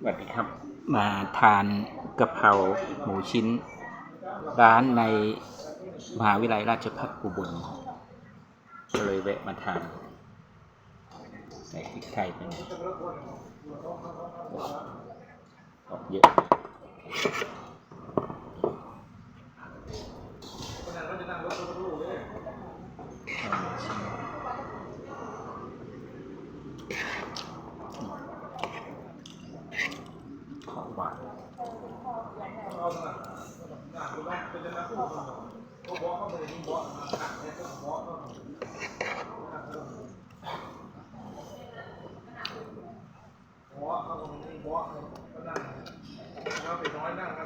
สวัสดีครับ มาทานกะเพราหมูชิ้น ร้านในมหาวิทยาลัยราชภัฏอุบลก็เลยแวะมาทานใส่พริกไทยไปหน่อยออกเยอะอามาชิม ของหวานอ๋อเด็กคิวไทยค